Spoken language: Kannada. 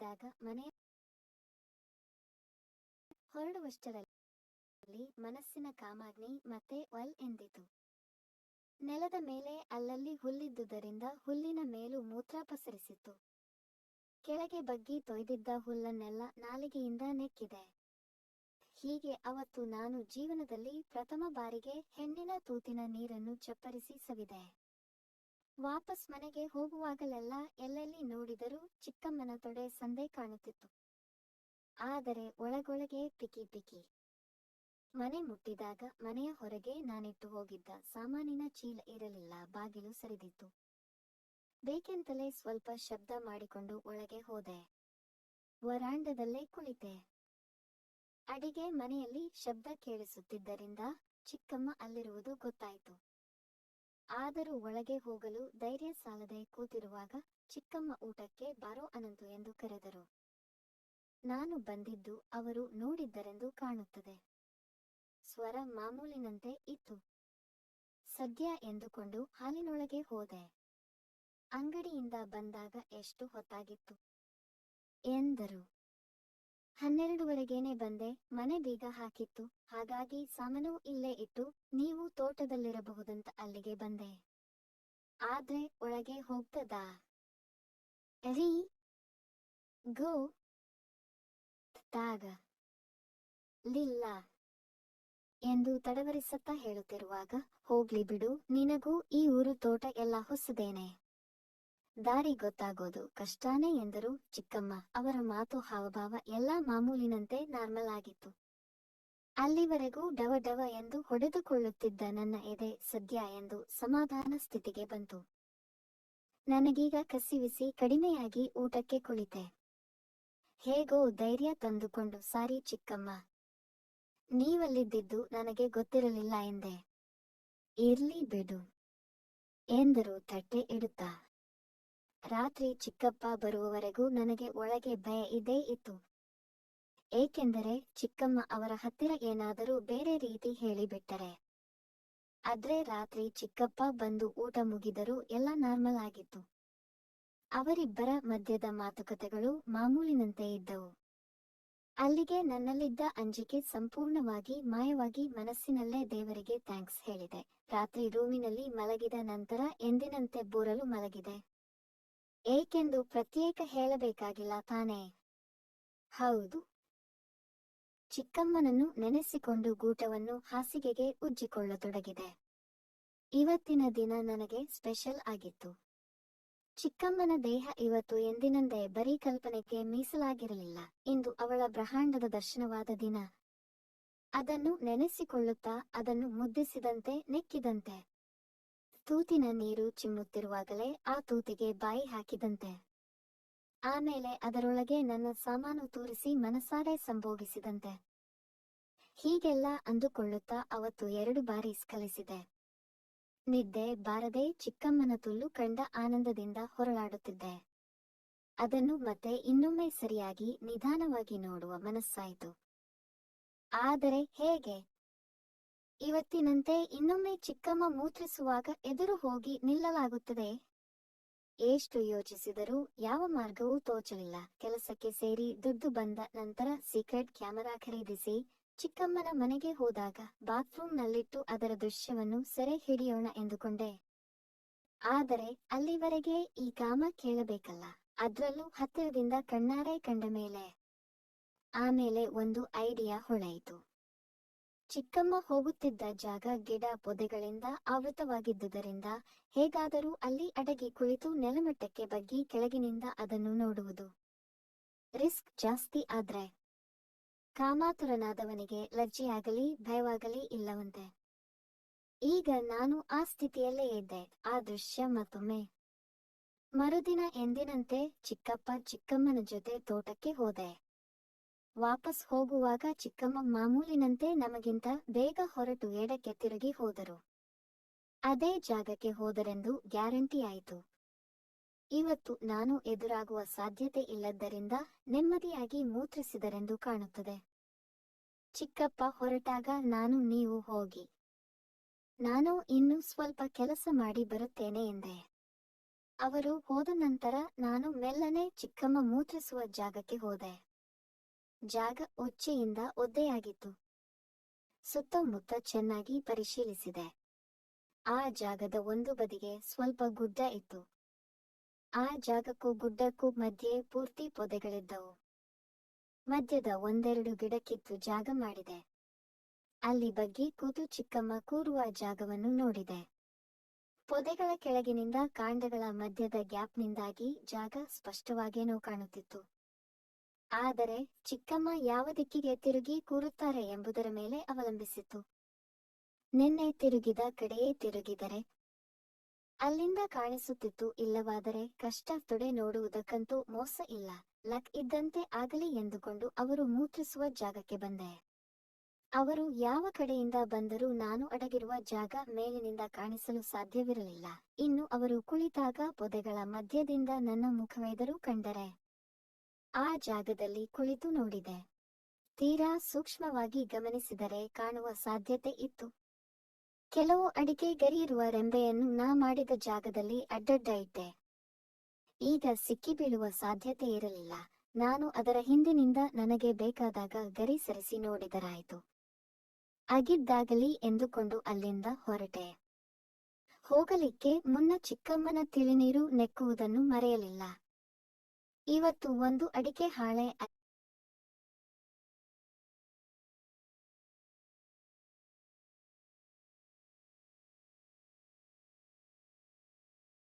ಮುಟ್ಟಿದಾಗ ಮನೆ ಹೊರಡುವಷ್ಟರಲ್ಲಿ ಮನಸ್ಸಿನ ಕಾಮಾಗ್ನಿ ಮತ್ತೆ ಒಲ್ ಎಂದಿತು. ನೆಲದ ಮೇಲೆ ಅಲ್ಲಲ್ಲಿ ಹುಲ್ಲಿದ್ದುದರಿಂದ ಹುಲ್ಲಿನ ಮೇಲೂ ಮೂತ್ರ ಪಸರಿಸಿತು ಕೆಳಗೆ ಬಗ್ಗಿ ತೊಯ್ದಿದ್ದ ಹುಲ್ಲನ್ನೆಲ್ಲ ನಾಲಿಗೆಯಿಂದ ನೆಕ್ಕಿದೆ. ಹೀಗೆ ಅವತ್ತು ನಾನು ಜೀವನದಲ್ಲಿ ಪ್ರಥಮ ಬಾರಿಗೆ ಹೆಣ್ಣಿನ ತೂತಿನ ನೀರನ್ನು ಚಪ್ಪರಿಸಿ ಸವಿದೆ. ವಾಪಸ್ ಮನೆಗೆ ಹೋಗುವಾಗಲೆಲ್ಲ ಎಲ್ಲೆಲ್ಲಿ ನೋಡಿದರೂ ಚಿಕ್ಕಮ್ಮನ ತೊಡೆ ಸಂದೆ ಕಾಣುತ್ತಿತ್ತು. ಆದರೆ ಒಳಗೊಳಗೆ ಪಿಕಿ ಪಿಕಿ. ಮನೆ ಮುಟ್ಟಿದಾಗ ಮನೆಯ ಹೊರಗೆ ನಾನಿಟ್ಟು ಹೋಗಿದ್ದ ಸಾಮಾನಿನ ಚೀಲ ಇರಲಿಲ್ಲ, ಬಾಗಿಲು ಸರಿದಿತ್ತು. ಬೇಕೆಂತಲೇ ಸ್ವಲ್ಪ ಶಬ್ದ ಮಾಡಿಕೊಂಡು ಒಳಗೆ ಹೋದೆ. ವರಾಂಡದಲ್ಲೇ ಕುಳಿತೆ. ಅಡಿಗೆ ಮನೆಯಲ್ಲಿ ಶಬ್ದ ಕೇಳಿಸುತ್ತಿದ್ದರಿಂದ ಚಿಕ್ಕಮ್ಮ ಅಲ್ಲಿರುವುದು ಗೊತ್ತಾಯಿತು. ಆದರೂ ಒಳಗೆ ಹೋಗಲು ಧೈರ್ಯ ಸಾಲದೆ ಕೂತಿರುವಾಗ ಚಿಕ್ಕಮ್ಮ ಊಟಕ್ಕೆ ಬಾರೋ ಅನಂತು ಎಂದು ಕರೆದರು. ನಾನು ಬಂದಿದ್ದು ಅವರು ನೋಡಿದ್ದರೆಂದು ಕಾಣುತ್ತದೆ. ಸ್ವರ ಮಾಮೂಲಿನಂತೆ ಇತ್ತು. ಸದ್ಯ ಎಂದುಕೊಂಡು ಹಾಲಿನೊಳಗೆ ಹೋದೆ. ಅಂಗಡಿಯಿಂದ ಬಂದಾಗ ಎಷ್ಟು ಹೊತ್ತಾಗಿತ್ತು. ಎಂದರು. ಹನ್ನೆರಡುವರೆಗೇನೆ ಬಂದೆ, ಮನೆ ಬೀಗ ಹಾಕಿತ್ತು. ಹಾಗಾಗಿ ಸಾಮಾನು ಇಲ್ಲೇ ಇಟ್ಟು ನೀವು ತೋಟದಲ್ಲಿರಬಹುದಂತ ಅಲ್ಲಿಗೆ ಬಂದೆ. ಆದ್ರೆ ಒಳಗೆ ಹೋಗ್ತದಾ? ರೀ. ಗೋ. ತಾಗ. ಲಿಲ್ಲ. ಎಂದು ತಡವರಿಸತ್ತ ಹೇಳುತ್ತಿರುವಾಗ, ಹೋಗ್ಲಿ ಬಿಡು, ನಿನಗೂ ಈ ಊರು ತೋಟ ಎಲ್ಲ ಹೊಸದೇನೆ. ದಾರಿ ಗೊತ್ತಾಗೋದು ಕಷ್ಟಾನೇ ಎಂದರು ಚಿಕ್ಕಮ್ಮ. ಅವರ ಮಾತು ಹಾವಭಾವ ಎಲ್ಲಾ ಮಾಮೂಲಿನಂತೆ ನಾರ್ಮಲ್ ಆಗಿತ್ತು. ಅಲ್ಲಿವರೆಗೂ ಡವ ಡವ ಎಂದು ಹೊಡೆದುಕೊಳ್ಳುತ್ತಿದ್ದ ನನ್ನ ಎದೆ ಸದ್ಯ ಎಂದು ಸಮಾಧಾನ ಸ್ಥಿತಿಗೆ ಬಂತು. ನನಗೀಗ ಕಸಿವಿಸಿ ಕಡಿಮೆಯಾಗಿ ಊಟಕ್ಕೆ ಕುಳಿತೆ. ಹೇಗೋ ಧೈರ್ಯ ತಂದುಕೊಂಡು, ಸಾರಿ ಚಿಕ್ಕಮ್ಮ. ನೀವಲ್ಲಿದ್ದಿದ್ದು ನನಗೆ ಗೊತ್ತಿರಲಿಲ್ಲ ಎಂದೆ. ಇರ್ಲಿ ಬಿಡು. ಎಂದರು ತಟ್ಟೆ ಇಡುತ್ತಾ. ರಾತ್ರಿ ಚಿಕ್ಕಪ್ಪ ಬರುವವರೆಗೂ ನನಗೆ ಒಳಗೆ ಭಯ ಇದ್ದೇ ಇತ್ತು. ಏಕೆಂದರೆ ಚಿಕ್ಕಮ್ಮ ಅವರ ಹತ್ತಿರ ಏನಾದರೂ ಬೇರೆ ರೀತಿ ಹೇಳಿಬಿಟ್ಟರೆ. ಆದ್ರೆ ರಾತ್ರಿ ಚಿಕ್ಕಪ್ಪ ಬಂದು ಊಟ ಮುಗಿದರೂ ಎಲ್ಲ ನಾರ್ಮಲ್ ಆಗಿತ್ತು. ಅವರಿಬ್ಬರ ಮಧ್ಯದ ಮಾತುಕತೆಗಳು ಮಾಮೂಲಿನಂತೆ ಇದ್ದವು. ಅಲ್ಲಿಗೆ ನನ್ನಲ್ಲಿದ್ದ ಅಂಜಿಕೆ ಸಂಪೂರ್ಣವಾಗಿ ಮಾಯವಾಗಿ ಮನಸ್ಸಿನಲ್ಲೇ ದೇವರಿಗೆ ಥ್ಯಾಂಕ್ಸ್ ಹೇಳಿದೆ. ರಾತ್ರಿ ರೂಮಿನಲ್ಲಿ ಮಲಗಿದ ನಂತರ ಎಂದಿನಂತೆ ಬೋರಲು ಮಲಗಿದೆ. ಏಕೆಂದು ಪ್ರತ್ಯೇಕ ಹೇಳಬೇಕಾಗಿಲ್ಲ ತಾನೇ? ಹೌದು. ಚಿಕ್ಕಮ್ಮನನ್ನು ನೆನೆಸಿಕೊಂಡು ಗೂಟವನ್ನು ಹಾಸಿಗೆಗೆ ಉಜ್ಜಿಕೊಳ್ಳತೊಡಗಿದೆ. ಇವತ್ತಿನ ದಿನ ನನಗೆ ಸ್ಪೆಷಲ್ ಆಗಿತ್ತು. ಚಿಕ್ಕಮ್ಮನ ದೇಹ ಇವತ್ತು ಎಂದಿನಂದೇ ಬರೀ ಕಲ್ಪನೆಗೆ ಮೀಸಲಾಗಿರಲಿಲ್ಲ ಇಂದು ಅವಳ ಬ್ರಹ್ಮಾಂಡದ ದರ್ಶನವಾದ ದಿನ. ಅದನ್ನು ನೆನೆಸಿಕೊಳ್ಳುತ್ತಾ ಅದನ್ನು ಮುದ್ದಿಸಿದಂತೆ ನೆಕ್ಕಿದಂತೆ ತೂತಿನ ನೀರು ಚಿಮ್ಮುತ್ತಿರುವಾಗಲೇ ಆ ತೂತಿಗೆ ಬಾಯಿ ಹಾಕಿದಂತೆ. ಆಮೇಲೆ ಅದರೊಳಗೆ ನನ್ನ ಸಾಮಾನು ತೂರಿಸಿ ಮನಸಾರೆ ಸಂಭೋಗಿಸಿದಂತೆ. ಹೀಗೆಲ್ಲ ಅಂದುಕೊಳ್ಳುತ್ತಾ ಅವತ್ತು ಎರಡು ಬಾರಿ ಸ್ಖಲಿಸಿದೆ ನಿದ್ದೆ ಬಾರದೆ ಚಿಕ್ಕಮ್ಮನ ತುಲ್ಲು ಕಂಡ ಆನಂದದಿಂದ ಹೊರಳಾಡುತ್ತಿದ್ದೆ. ಅದನ್ನು ಮತ್ತೆ ಇನ್ನೊಮ್ಮೆ ಸರಿಯಾಗಿ ನಿಧಾನವಾಗಿ ನೋಡುವ ಮನಸ್ಸಾಯಿತು. ಆದರೆ ಹೇಗೆ? ಇವತ್ತಿನಂತೆ ಇನ್ನೊಮ್ಮೆ ಚಿಕ್ಕಮ್ಮ ಮೂತ್ರಿಸುವಾಗ ಎದುರು ಹೋಗಿ ನಿಲ್ಲಲಾಗುತ್ತದೆ. ಎಷ್ಟು ಯೋಚಿಸಿದರೂ ಯಾವ ಮಾರ್ಗವೂ ತೋಚಲಿಲ್ಲ. ಕೆಲಸಕ್ಕೆ ಸೇರಿ ದುಡ್ಡು ಬಂದ ನಂತರ ಸೀಕ್ರೆಟ್ ಕ್ಯಾಮೆರಾ ಖರೀದಿಸಿ ಚಿಕ್ಕಮ್ಮನ ಮನೆಗೆ ಹೋದಾಗ ಬಾತ್ರೂಮ್ನಲ್ಲಿಟ್ಟು ಅದರ ದೃಶ್ಯವನ್ನು ಸೆರೆ ಹಿಡಿಯೋಣ ಎಂದುಕೊಂಡೆ. ಆದರೆ ಅಲ್ಲಿವರೆಗೆ ಈ ಕಾಮ ಕೇಳಬೇಕಲ್ಲ. ಅದ್ರಲ್ಲೂ ಹತ್ತಿರದಿಂದ ಕಣ್ಣಾರೆ ಕಂಡ ಮೇಲೆ. ಆಮೇಲೆ ಒಂದು ಐಡಿಯಾ ಹೊಳೆಯಿತು. ಚಿಕ್ಕಮ್ಮ ಹೋಗುತ್ತಿದ್ದ ಜಾಗ ಗಿಡ ಪೊದೆಗಳಿಂದ ಆವೃತವಾಗಿದ್ದುದರಿಂದ ಹೇಗಾದರೂ ಅಲ್ಲಿ ಅಡಗಿ ಕುಳಿತು ನೆಲಮಟ್ಟಕ್ಕೆ ಬಗ್ಗಿ ಕೆಳಗಿನಿಂದ ಅದನ್ನು ನೋಡುವುದು. ರಿಸ್ಕ್ ಜಾಸ್ತಿ ಆದ್ರೆ ಕಾಮಾತುರನಾದವನಿಗೆ ಲಜ್ಜೆಯಾಗಲಿ ಭಯವಾಗಲಿ ಇಲ್ಲವಂತೆ. ಈಗ ನಾನು ಆ ಸ್ಥಿತಿಯಲ್ಲೇ ಇದ್ದೆ, ಆ ದೃಶ್ಯ ಮತ್ತೊಮ್ಮೆ. ಮರುದಿನ ಎಂದಿನಂತೆ ಚಿಕ್ಕಪ್ಪ ಚಿಕ್ಕಮ್ಮನ ಜೊತೆ ತೋಟಕ್ಕೆ ಹೋದೆ. ವಾಪಸ್ ಹೋಗುವಾಗ ಚಿಕ್ಕಮ್ಮ ಮಾಮೂಲಿನಂತೆ ನಮಗಿಂತ ಬೇಗ ಹೊರಟು ಎಡಕ್ಕೆ ತಿರುಗಿ ಹೋದರು. ಅದೇ ಜಾಗಕ್ಕೆ ಹೋದರೆಂದು ಗ್ಯಾರಂಟಿ ಆಯಿತು. ಇವತ್ತು ನಾನು ಎದುರಾಗುವ ಸಾಧ್ಯತೆ ಇಲ್ಲದ್ದರಿಂದ ನೆಮ್ಮದಿಯಾಗಿ ಮೂತ್ರಿಸಿದರೆಂದು ಕಾಣುತ್ತದೆ. ಚಿಕ್ಕಪ್ಪ ಹೊರಟಾಗ ನಾನು ನೀವು ಹೋಗಿ. ನಾನು ಇನ್ನೂ ಸ್ವಲ್ಪ ಕೆಲಸ ಮಾಡಿ ಬರುತ್ತೇನೆ ಎಂದೆ. ಅವರು ಹೋದ ನಂತರ ನಾನು ಮೆಲ್ಲನೆ ಚಿಕ್ಕಮ್ಮ ಮೂತ್ರಿಸುವ ಜಾಗಕ್ಕೆ ಹೋದೆ. ಜಾಗ ಉಚ್ಚೆಯಿಂದ ಒದ್ದೆಯಾಗಿತ್ತು. ಸುತ್ತಮುತ್ತ ಚೆನ್ನಾಗಿ ಪರಿಶೀಲಿಸಿದೆ. ಆ ಜಾಗದ ಒಂದು ಬದಿಗೆ ಸ್ವಲ್ಪ ಗುಡ್ಡ ಇತ್ತು. ಆ ಜಾಗಕ್ಕೂ ಗುಡ್ಡಕ್ಕೂ ಮಧ್ಯೆ ಪೂರ್ತಿ ಪೊದೆಗಳಿದ್ದವು. ಮಧ್ಯದ ಒಂದೆರಡು ಗಿಡಕ್ಕಿತ್ತು ಜಾಗ ಮಾಡಿದೆ. ಅಲ್ಲಿ ಬಗ್ಗೆ ಕೂತು ಚಿಕ್ಕಮ್ಮ ಕೂರುವ ಜಾಗವನ್ನು ನೋಡಿದೆ. ಪೊದೆಗಳ ಕೆಳಗಿನಿಂದ ಕಾಂಡಗಳ ಮಧ್ಯದ ಗ್ಯಾಪ್ನಿಂದಾಗಿ ಜಾಗ ಸ್ಪಷ್ಟವಾಗೇನೋ ಕಾಣುತ್ತಿತ್ತು. ಆದರೆ ಚಿಕ್ಕಮ್ಮ ಯಾವ ದಿಕ್ಕಿಗೆ ತಿರುಗಿ ಕೂರುತ್ತಾರೆ ಎಂಬುದರ ಮೇಲೆ ಅವಲಂಬಿಸಿತ್ತು ನಿನ್ನೆ ತಿರುಗಿದ ಕಡೆಯೇ ತಿರುಗಿದರೆ. ಅಲ್ಲಿಂದ ಕಾಣಿಸುತ್ತಿತ್ತು ಇಲ್ಲವಾದರೆ ಕಷ್ಟ ತೊಡೆ ನೋಡುವುದಕ್ಕಂತೂ ಮೋಸ ಇಲ್ಲ. ಲಕ್ ಇದ್ದಂತೆ ಆಗಲಿ ಎಂದುಕೊಂಡು ಅವರು ಮೂತ್ರಿಸುವ ಜಾಗಕ್ಕೆ ಬಂದೆ. ಅವರು ಯಾವ ಕಡೆಯಿಂದ ಬಂದರೂ ನಾನು ಅಡಗಿರುವ ಜಾಗ ಮೇಲಿನಿಂದ ಕಾಣಿಸಲು ಸಾಧ್ಯವಿರಲಿಲ್ಲ. ಇನ್ನು ಅವರು ಕುಳಿತಾಗ ಪೊದೆಗಳ ಮಧ್ಯದಿಂದ ನನ್ನ ಮುಖವೆದರೂ ಕಂಡರೆ. ಆ ಜಾಗದಲ್ಲಿ ಕುಳಿತು ನೋಡಿದೆ. ತೀರಾ ಸೂಕ್ಷ್ಮವಾಗಿ ಗಮನಿಸಿದರೆ ಕಾಣುವ ಸಾಧ್ಯತೆ ಇತ್ತು. ಕೆಲವು ಅಡಿಕೆ ಗರಿಯಿರುವ ರೆಂಬೆಯನ್ನು ನಾ ಮಾಡಿದ ಜಾಗದಲ್ಲಿ ಅಡ್ಡಡ್ಡ ಇದ್ದೆ ಈಗ ಸಿಕ್ಕಿ ಬೀಳುವ ಸಾಧ್ಯತೆ ಇರಲಿಲ್ಲ. ನಾನು ಅದರ ಹಿಂದಿನಿಂದ ನನಗೆ ಬೇಕಾದಾಗ ಗರಿ ಸರಿಸಿ ನೋಡಿದರಾಯಿತು. ಅಗಿದ್ದಾಗಲಿ ಎಂದುಕೊಂಡು ಅಲ್ಲಿಂದ ಹೊರಟೆ. ಹೋಗಲಿಕ್ಕೆ ಮುನ್ನ ಚಿಕ್ಕಮ್ಮನ ತಿಳಿನೀರು ನೆಕ್ಕುವುದನ್ನು ಮರೆಯಲಿಲ್ಲ. ಇವತ್ತು ಒಂದು ಅಡಿಕೆ ಹಾಳೆ